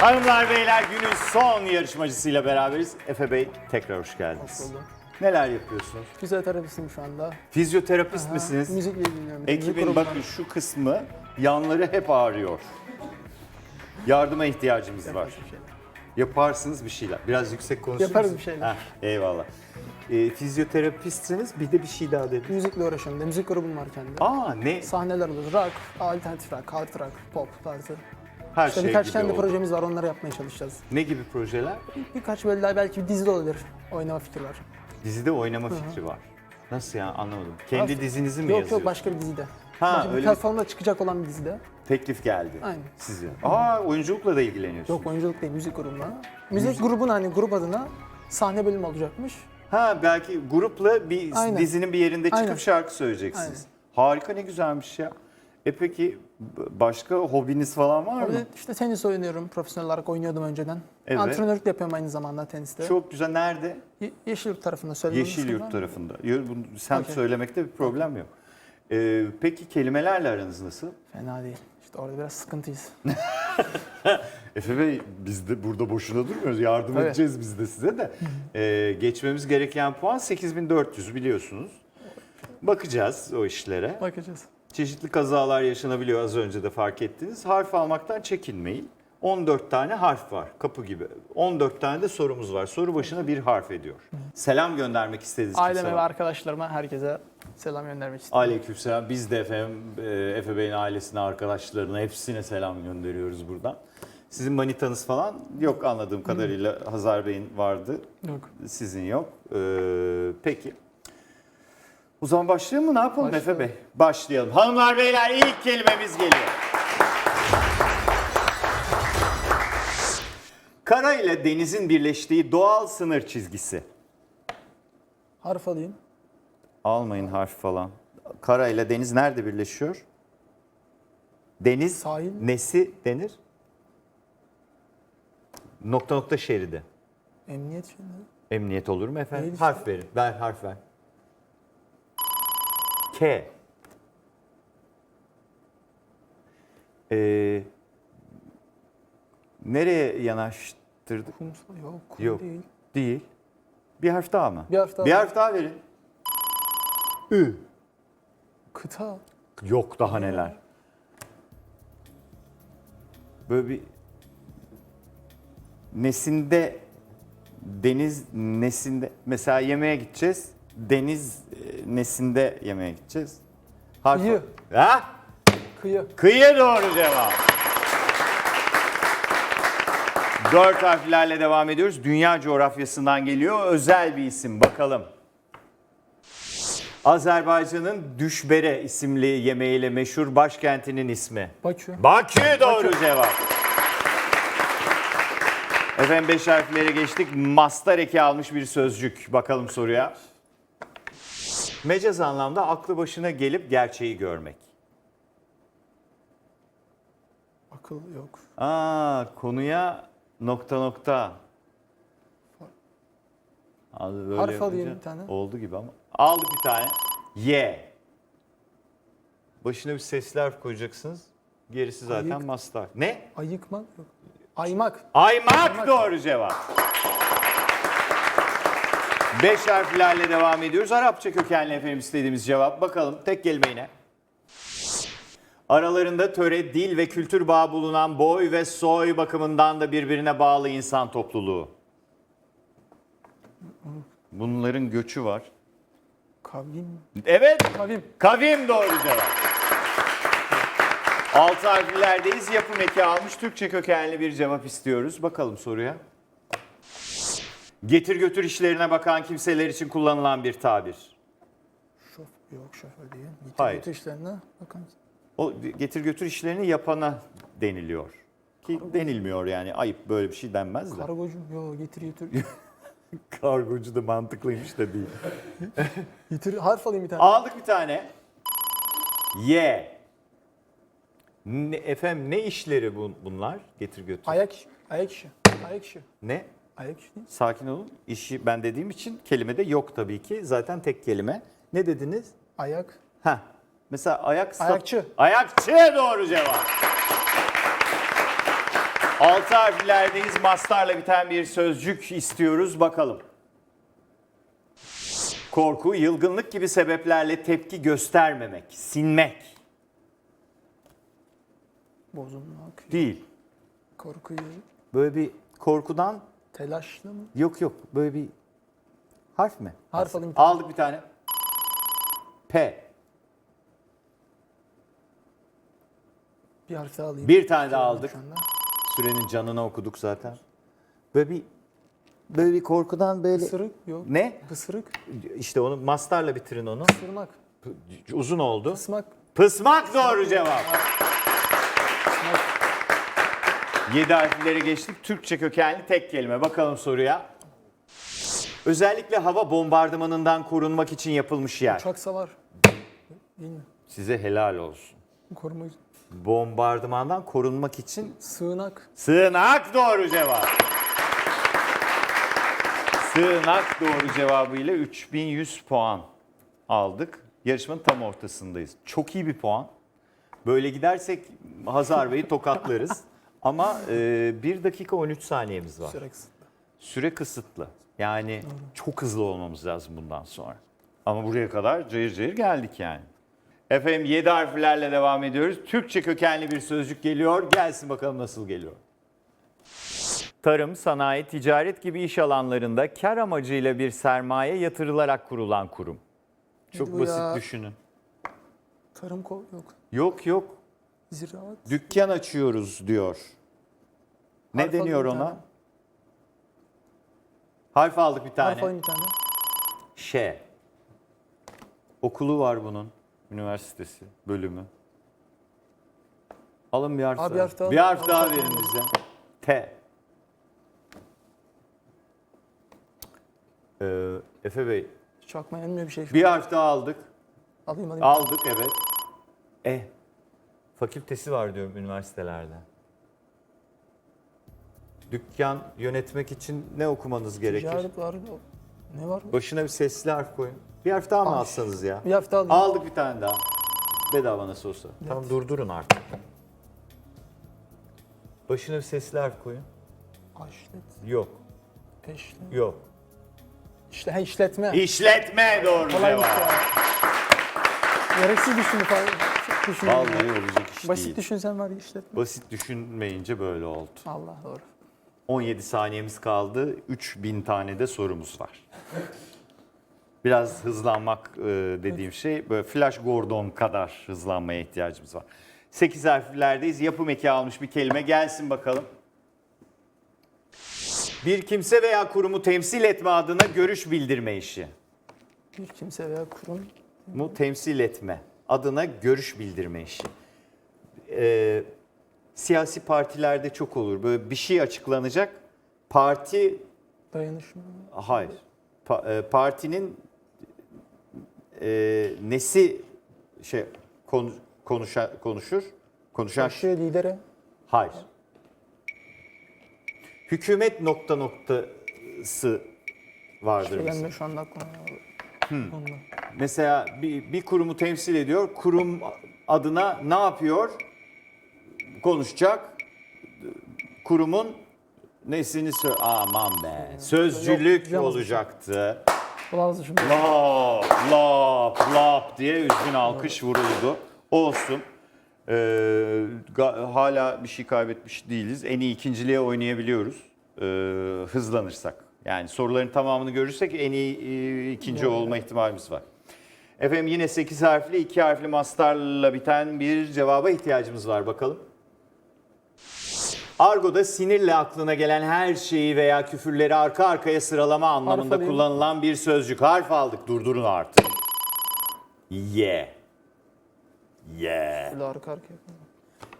Hanımlar beyler günün son yarışmacısıyla beraberiz. Efe Bey tekrar hoş geldiniz. Hoş bulduk. Neler yapıyorsunuz? Fizyoterapistim şu anda. Fizyoterapist Ha, misiniz? Müzikle ilgileniyorum. Ekibin bakın şu kısmı yanları hep ağrıyor. Yardıma ihtiyacımız var. Şeyler. Yaparsınız bir şeyler. Biraz yüksek konuşur Yaparız musun? bir şeyler. Heh, eyvallah. Ee, fizyoterapistsiniz bir de bir şey daha dediniz. Müzikle uğraşıyorum. da, Müzik grubum var kendi. Aa ne? Sahneler olur. Rock, alternatif rock, hard rock, pop tarzı. Her İşte şey birkaç gibi kendi oldu. projemiz var. Onları yapmaya çalışacağız. Ne gibi projeler? Birkaç böyle daha belki bir dizide olabilir. Oynama fikri var. Dizide oynama fikri var. Nasıl ya anlamadım. Kendi Aslında- dizinizi mi Yok yazıyorsunuz? yok başka bir dizide. Ha, başka bir öyle bir- platformda çıkacak olan bir dizide. Teklif geldi Aynen. size. Aa oyunculukla da ilgileniyorsunuz. Yok oyunculuk değil müzik grubuna. Müzik grubun hani grup adına sahne bölümü olacakmış. Ha belki grupla bir Aynen. dizinin bir yerinde çıkıp Aynen. şarkı söyleyeceksiniz. Harika ne güzelmiş ya. E peki başka hobiniz falan var mı? Öyle işte tenis oynuyorum. Profesyonel olarak oynuyordum önceden. Evet. Antrenörlük de yapıyorum aynı zamanda teniste. Çok güzel. Nerede? Ye- Yeşilyurt tarafında söylemem Yeşil sıkıntı var yurt mı? tarafında. Yo, bunu Sen Okey. söylemekte bir problem yok. Ee, peki kelimelerle aranız nasıl? Fena değil. İşte orada biraz sıkıntıyız. Efe Bey biz de burada boşuna durmuyoruz. Yardım Evet. edeceğiz biz de size de. Ee, geçmemiz gereken puan 8400 biliyorsunuz. Bakacağız o işlere. Bakacağız. Çeşitli kazalar yaşanabiliyor az önce de fark ettiniz. Harf almaktan çekinmeyin. 14 tane harf var kapı gibi. 14 tane de sorumuz var. Soru başına bir harf ediyor. Selam göndermek istediğiniz Aileme ve arkadaşlarıma herkese selam göndermek istiyorum. Aleykümselam. Biz de efendim e, Efe Bey'in ailesine, arkadaşlarına hepsine selam gönderiyoruz buradan. Sizin manitanız falan yok anladığım kadarıyla Hazar Bey'in vardı. Yok. Sizin yok. Ee, peki. O zaman başlayalım mı? Ne yapalım Efe Başlayalım. Bey? Başlayalım. Hanımlar beyler ilk kelimemiz geliyor. Kara ile denizin birleştiği doğal sınır çizgisi. Harf alayım. Almayın harf falan. Kara ile deniz nerede birleşiyor? Deniz Sahil. nesi denir? Nokta nokta şeridi. Emniyet şeyleri. Emniyet olur mu efendim? Değil işte. Harf verin. Ver harf ver. K. Ee, nereye yanaştırdık? Kumsal yok. Yok. değil. Değil. Bir harf daha mı? Bir harf daha. Bir harf daha verin. Ü. Kıta. Yok daha neler. Böyle bir nesinde deniz nesinde mesela yemeğe gideceğiz. Deniz e, nesinde yemeğe gideceğiz. Harf Kıyı. Ha? Kıyı. Kıyı doğru cevap. Dört harflerle devam ediyoruz. Dünya coğrafyasından geliyor. Özel bir isim. Bakalım. Azerbaycan'ın Düşbere isimli yemeğiyle meşhur başkentinin ismi. Bakü. Bakü doğru cevap. Efendim beş harflere geçtik. Mastar eki almış bir sözcük. Bakalım soruya. Mecaz anlamda aklı başına gelip gerçeği görmek. Akıl yok. Aa konuya nokta nokta. Abi böyle Harf alayım yapınca bir tane. Oldu gibi ama. Aldık bir tane. Y. Başına bir sesli harf koyacaksınız. Gerisi zaten Ayık. mastar. Ne? Ayıkmak yok. Aymak. Aymak doğru cevap. Beş harflerle devam ediyoruz. Arapça kökenli efendim istediğimiz cevap. Bakalım tek kelime yine. Aralarında töre, dil ve kültür bağı bulunan boy ve soy bakımından da birbirine bağlı insan topluluğu. Bunların göçü var. Kavim. Evet, Kavim. kavim doğru cevap. Altı harflerdeyiz. Yapım eki almış. Türkçe kökenli bir cevap istiyoruz. Bakalım soruya. Getir götür işlerine bakan kimseler için kullanılan bir tabir. Şof. Yok şoför değil. Getir Hayır. götür işlerine. Bakın. O getir götür işlerini yapana deniliyor. Ki denilmiyor yani ayıp böyle bir şey denmez de. Kargocu. Yok getir götür. Kargocu da mantıklıymış da değil. getir. Harf alayım bir tane. Aldık bir tane. Y. Ne, efendim ne işleri bu, bunlar? Getir götür. Ayak işi. Ayak işi. Ayak işi. Ne? Ayak işi değil. Sakin olun. İşi ben dediğim için kelimede yok tabii ki. Zaten tek kelime. Ne dediniz? Ayak. Ha. Mesela ayak Ayakçı. Ayakçı doğru cevap. Altı harflerdeyiz. Mastarla biten bir sözcük istiyoruz. Bakalım. Korku, yılgınlık gibi sebeplerle tepki göstermemek, sinmek Bozulmak, değil. korkuyu, Böyle bir korkudan telaşlı mı? yok yok böyle bir harf mi? Harf alayım. Aldık bir tane. P. Bir harf daha alayım. Bir tane daha aldık. Şu anda. Sürenin canına okuduk zaten. Böyle bir böyle bir korkudan böyle Isırık yok. ne? Pısırık, İşte onu mastarla bitirin onu. ısırmak, Uzun oldu. ısmak, Pısmak doğru cevap. 7 harfleri geçtik. Türkçe kökenli tek kelime. Bakalım soruya. Özellikle hava bombardımanından korunmak için yapılmış yer. uçak savar. Değil mi? Size helal olsun. Koruma, Bombardımandan korunmak için sığınak, sığınak doğru cevap. Sığınak doğru cevabıyla 3100 puan aldık. Yarışmanın tam ortasındayız. Çok iyi bir puan. Böyle gidersek Hazar Bey'i tokatlarız. Ama e, 1 dakika 13 saniyemiz var. süre kısıtlı. Süre kısıtlı. Yani çok hızlı olmamız lazım bundan sonra. Ama buraya kadar cayır cayır geldik yani. Efendim 7 harflerle devam ediyoruz. Türkçe kökenli bir sözcük geliyor. Gelsin bakalım nasıl geliyor. Tarım, sanayi, ticaret gibi iş alanlarında kar amacıyla bir sermaye yatırılarak kurulan kurum. Çok bu basit ya? düşünün. Tarım kol yok. Yok yok. Ziraat. Dükkan açıyoruz diyor. Ne Harf deniyor ona? tane. Harf aldık bir tane. Harf alayım bir tane. Ş. Okulu var bunun. Üniversitesi, bölümü. Alın bir harf Abi daha. harf daha bir alın. harf daha verin alın. bize. T. Ee, Efe Bey, Hiç aklıma gelmiyor bir şey. bir harf daha aldık. Alayım alayım. Aldık evet. E. Fakültesi var diyorum üniversitelerde. Dükkan yönetmek için ne okumanız gerekir? Ticaret var. Ne var? Başına bir sesli harf koyun. Bir harf daha mı Aş. alsanız ya? Bir harf daha alayım. Aldık bir tane daha. Bedava nasıl olsa. Tamam durdurun artık. Başına bir sesli harf koyun. Aşlet, Yok. peşle. Yok. İşte işletme. İşletme doğru Kolaymış cevap. Gereksiz düşündü falan. Düşündüm. Vallahi olacak iş Basit değil. düşünsen var ya işletme. Basit düşünmeyince böyle oldu. Allah doğru. 17 saniyemiz kaldı. 3000 tane de sorumuz var. Biraz hızlanmak e, dediğim şey böyle Flash Gordon kadar hızlanmaya ihtiyacımız var. 8 harflerdeyiz. Yapım eki almış bir kelime gelsin bakalım. Bir kimse veya kurumu temsil etme adına görüş bildirme işi. Bir kimse veya kurum Bu temsil etme adına görüş bildirme işi. Ee, siyasi partilerde çok olur. Böyle bir şey açıklanacak. Parti dayanışma. Hayır. Pa- e, partinin e, nesi şey konu, konuşa, konuşur? Konuşan Başı lidere. hayır. Hükümet nokta noktası vardır Şey mesela. şu anda aklıma. Ondan. Mesela bir, bir kurumu temsil ediyor. Kurum adına ne yapıyor? Konuşacak. Kurumun nesini sö- aman be. Sözcülük Yok, olacaktı. Ulan şimdi. Lap, lap, lap diye üzgün alkış vuruldu. Olsun. Ee, hala bir şey kaybetmiş değiliz. En iyi ikinciliğe oynayabiliyoruz. Ee, hızlanırsak. Yani soruların tamamını görürsek en iyi e, ikinci olma ihtimalimiz var. Efendim yine 8 harfli, 2 harfli mastarla biten bir cevaba ihtiyacımız var. Bakalım. Argo'da sinirle aklına gelen her şeyi veya küfürleri arka arkaya sıralama anlamında kullanılan bir sözcük. Harf aldık. Durdurun artık. Ye. Ye. Arka arkaya.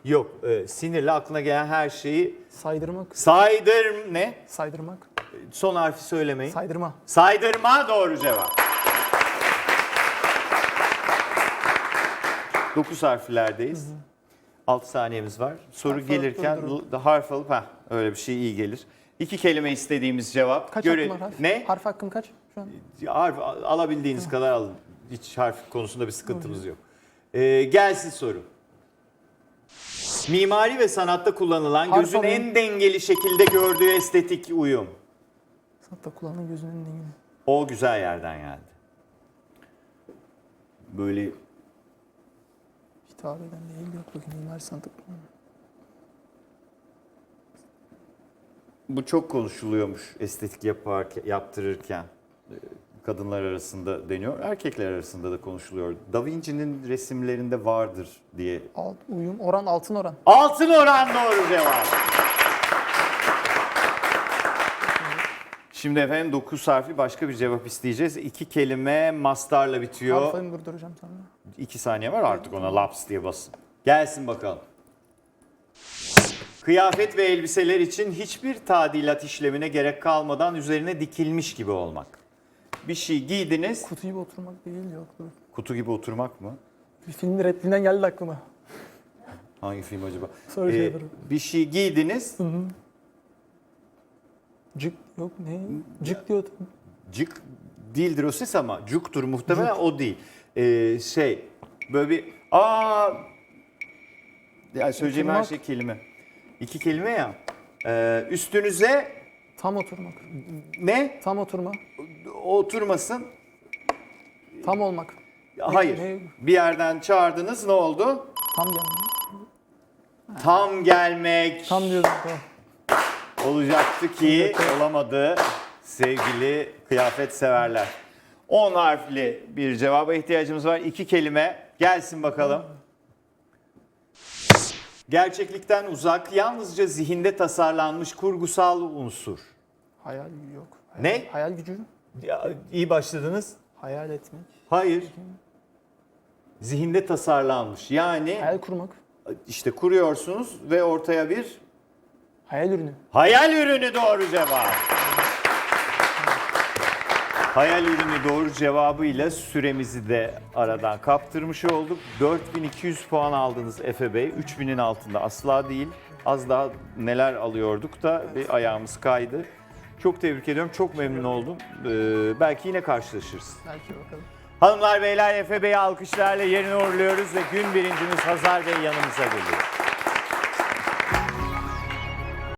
Yok, e, sinirle aklına gelen her şeyi Saydırmak. saydır ne? Saydırmak. Son harfi söylemeyin. Saydırma. Saydırma doğru cevap. 9 harflerdeyiz. 6 saniyemiz var. Soru Harf alıp gelirken durdurun. da harf alıp ha öyle bir şey iyi gelir. İki kelime istediğimiz cevap. Kaç Göre- hakkım var harf? Ne? Harf hakkım kaç şu an? Harf al- alabildiğiniz kadar alın. Hiç harf konusunda bir sıkıntımız yok. Ee, gelsin soru. Mimari ve sanatta kullanılan Harf gözün alayım. en dengeli şekilde gördüğü estetik uyum. Hatta kulağının gözünün dengini. O güzel yerden geldi. Böyle Hitap eden değil yok bakayım mimar sanatı. bu çok konuşuluyormuş estetik yaparken, yaptırırken. Ee, Kadınlar arasında deniyor, erkekler arasında da konuşuluyor. Da Vinci'nin resimlerinde vardır diye. Alt, uyum, oran, altın oran. Altın oran doğru cevap. Şimdi efendim 9 harfli başka bir cevap isteyeceğiz. İki kelime mastarla bitiyor. Harfayı vurduracağım sana. 2 saniye var artık ona laps diye basın. Gelsin bakalım. Kıyafet ve elbiseler için hiçbir tadilat işlemine gerek kalmadan üzerine dikilmiş gibi olmak. Bir şey giydiniz. Kutu gibi oturmak değil yok. Dur. Kutu gibi oturmak mı? Bir filmin repliğinden geldi aklıma. Hangi film acaba? Sonra şey Ee, yaparım. bir şey giydiniz. Cık yok ne? Cık diyor. Cık değildir o ses ama cuktur muhtemelen o değil. Ee, şey böyle bir aa ya söyleyeceğim her Oturmak. şey kelime. İki kelime ya. Ee, üstünüze Tam oturmak. ne? Tam oturma. Oturmasın. Tam olmak. Hayır. ne? Bir yerden çağırdınız ne oldu? Tam gelmek. Tam gelmek Tam diyorum. Tamam. Olacaktı ki olamadı sevgili kıyafet severler. 10 harfli bir cevaba ihtiyacımız var. İki kelime gelsin bakalım. Gerçeklikten uzak, yalnızca zihinde tasarlanmış kurgusal unsur. Hayal yok. Hayal, Ne? Hayal gücü. Ya, iyi başladınız. Hayal etmek. Hayır. Zihinde tasarlanmış. Yani Hayal kurmak. işte kuruyorsunuz ve ortaya bir Hayal ürünü. hayal ürünü doğru cevap. Hayal ürünü doğru cevabıyla süremizi de aradan kaptırmış olduk. 4200 puan aldınız Efe Bey. 3000'in altında asla değil. Az daha neler alıyorduk da bir ayağımız kaydı. Çok tebrik ediyorum. Çok memnun oldum. Ee, belki yine karşılaşırız. Belki bakalım. Hanımlar beyler Efe Bey'i alkışlarla yerine uğurluyoruz ve gün birincimiz Hazar Bey yanımıza geliyor.